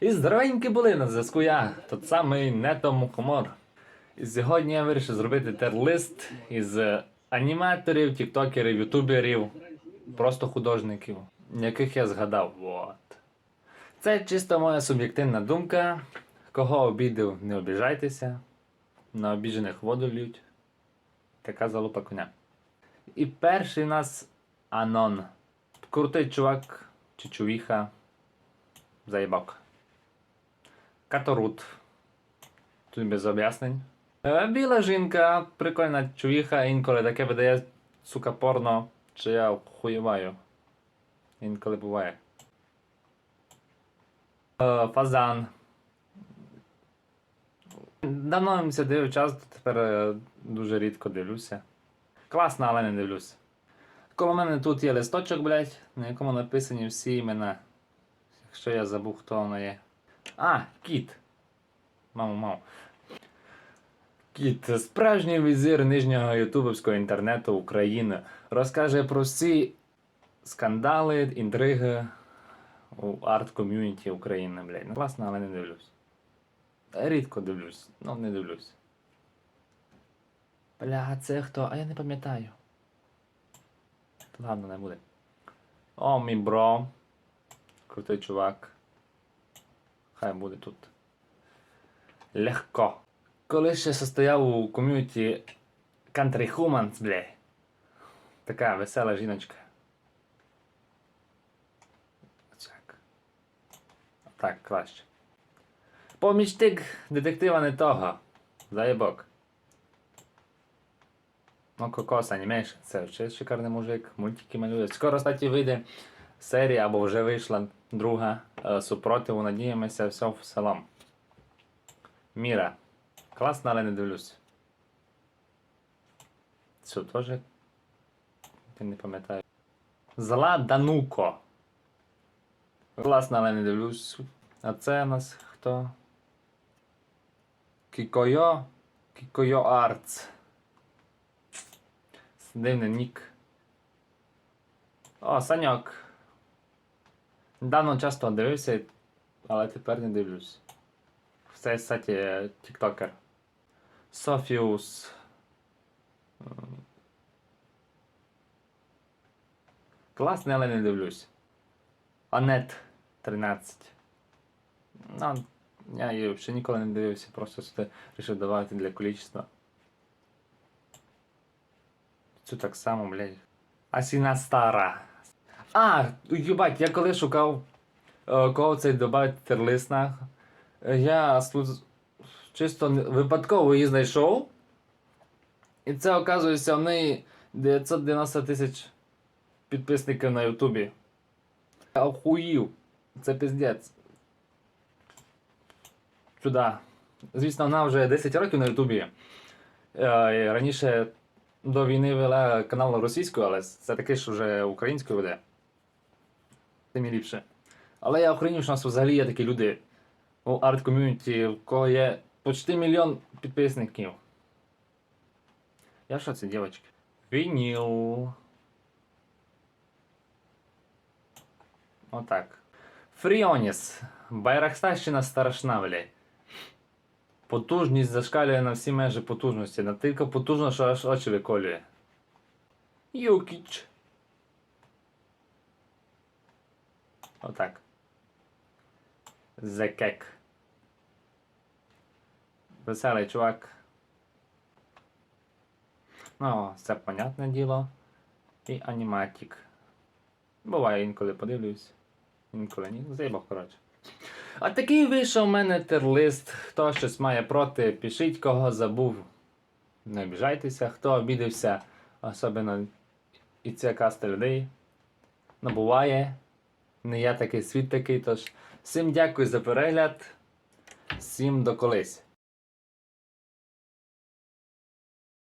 І здоровенькі були на зв'язку я, тот самий Нето Мухомор. І сьогодні я вирішив зробити тер-лист із аніматорів, тіктокерів, ютуберів, просто художників, яких я згадав. Вот. Це чисто моя суб'єктивна думка. Кого обідав, не обіжайтеся. На обіжених воду лють. Така залупа коня. І перший у нас Анон. Крутий чувак чи чувіха. Заєбак. Каторут. Тут без об'яснень. Е, Біла жінка, прикольна чувіха, інколи таке видає, сука, порно, чи я хуєваю. Інколи буває. Е, Фазан. Давно їм дивив час, тепер е, дуже рідко дивлюся. Класно, але не дивлюся. Коло мене тут є листочок, блядь, на якому написані всі імена. Якщо я забув, хто воно є. А, кіт. Мамо, мамо. Кіт, справжній візир нижнього ютубовського інтернету України, розкаже про всі скандали, інтриги у арт-ком'юніті України, блядь. Ну, класно, але не дивлюсь. Рідко дивлюсь, ну не дивлюсь. Бля, це хто? А я не пам'ятаю. Ладно, не буде. О, мій бро. Крутий чувак. Хай буде тут. Легко. Коли ще состояв у ком'юніті Country Humans, бля. Така весела жіночка. Так. Так, краще. Помічник детектива не того. Заєбок. Ну, Кокос Animation, це ще шикарний мужик, мультики малює. Скоро, кстати, вийде серія, або вже вийшла друга е, супротиву, надіємося, все в селом. Міра. Класно, але не дивлюсь. Що, теж? Не пам'ятаю. Зла Дануко. Класно, але не дивлюсь. А це у нас хто? Кікойо? Кікойо Артс. Дивний нік. О, Саньок. Давно часто дивився, але тепер не дивлюсь. Це, кстати, тіктокер. Софіус. Класний, але не дивлюсь. Анет 13. Ну, я її взагалі ніколи не дивився, просто сюди вирішив давати для количества. Цю так само, блядь. Асіна стара. А, їбать, я коли шукав е, кого цей додати терлист на. е, Я слуз- чисто випадково її знайшов. І це, оказується, в неї 990 тисяч підписників на Ютубі. Я охуїв. Це піздець. Чуда. Звісно, вона вже 10 років на Ютубі. Е, Раніше до війни вела канал російською, але це таке ж вже українською веде. Тим і ліпше. Але я охренів, що у нас взагалі є такі люди у арт-ком'юніті, в кого є почти мільйон підписників. Я що це, дівчатки? Вініл. Отак. Фріоніс. Байрахстарщина страшна, блядь. Потужність зашкалює на всі межі потужності. Настільки потужно, що аж очі виколює. Юкіч. Отак. Зекек. Веселий чувак. Ну, це понятне діло. І аніматік. Буває інколи подивлюсь. Інколи ні. Заїбав, коротше. А такий вийшов у мене терлист. Хто щось має проти, пишіть, кого забув. Не обіжайтеся, хто обідався, особливо і ця каста людей. Ну, буває. Не я такий світ такий, тож всім дякую за перегляд. Всім до колись.